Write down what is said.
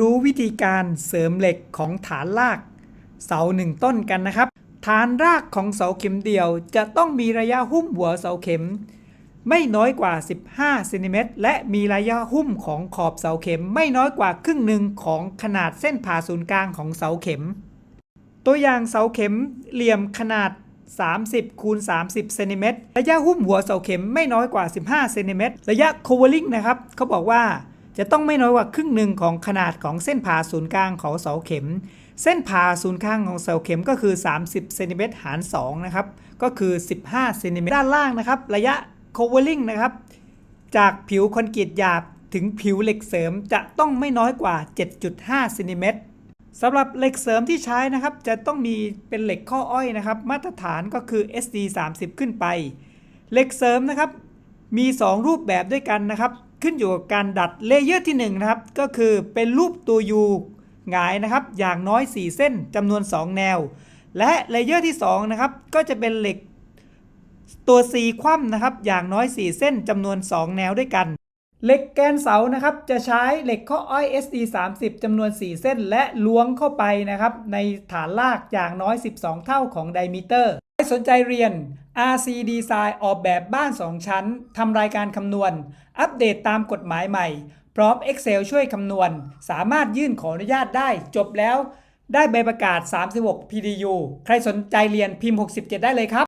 รู้วิธีการเสริมเหล็กของฐานราก เสาหนึ่งต้นกันนะครับ ฐานรากของเสาเข็มเดียว จะต้องมีระยะหุ้มหัวเสาเข็ม ไม่น้อยกว่า 15เซนติเมตรและมีระยะหุ้มของขอบเสาเข็ม ไม่น้อยกว่าครึ่งหนึ่งของขนาดเส้นผ่าศูนย์กลางของเสาเข็ม ตัวอย่างเสาเข็มเหลี่ยมขนาด30คูณ30เซนติเมตรระยะหุ้มหัวเสาเข็มไม่น้อยกว่า 15เซนติเมตรระยะ covering นะครับเขาบอกว่า จะต้องไม่น้อยกว่าครึ่งหนึ่งของขนาดของเส้นผ่าศูนย์กลางของเสาเข็ม เส้นผ่าศูนย์กลางของเสาเข็มก็คือ 30เซนติเมตรหาร2นะครับ ก็คือ 15เซนติเมตรด้านล่างนะครับ ระยะ covering นะครับ จากผิวคอนกรีตหยาบถึงผิวเหล็กเสริมจะต้องไม่น้อยกว่า 7.5เซนติเมตรสำหรับเหล็กเสริมที่ใช้นะครับ จะต้องมีเป็นเหล็กข้ออ้อยนะครับ มาตรฐานก็คือ SD 30 ขึ้นไป เหล็กเสริมนะครับ มี 2 รูปแบบด้วยกันนะครับ ขึ้นอยู่กับการดัดเลเยอร์ที่1นะครับก็คือเป็นรูปตัว U หงายนะครับอย่างน้อย 4 เส้นจำนวน 2 แนว และเลเยอร์ที่2นะครับก็จะเป็นเหล็กตัว C คว่ำนะครับอย่างน้อย 4 เส้นจำนวน 2 แนวด้วยกัน เหล็กแกนเสานะครับจะใช้เหล็กข้ออ้อย SD 30จำนวน 4 เส้น และล้วงเข้าไปนะครับในฐานรากอย่างน้อย 12 เท่าของไดมิเตอร์ใครสนใจเรียน RC Design ออกแบบบ้าน 2 ชั้น ทำรายการคำนวณ อัปเดตตามกฎหมายใหม่ พร้อม Excel ช่วยคำนวณ สามารถยื่นขออนุญาตได้ จบแล้ว ได้ใบประกาศ 36 PDU ใครสนใจเรียนพิมพ์ 67 ได้เลยครับ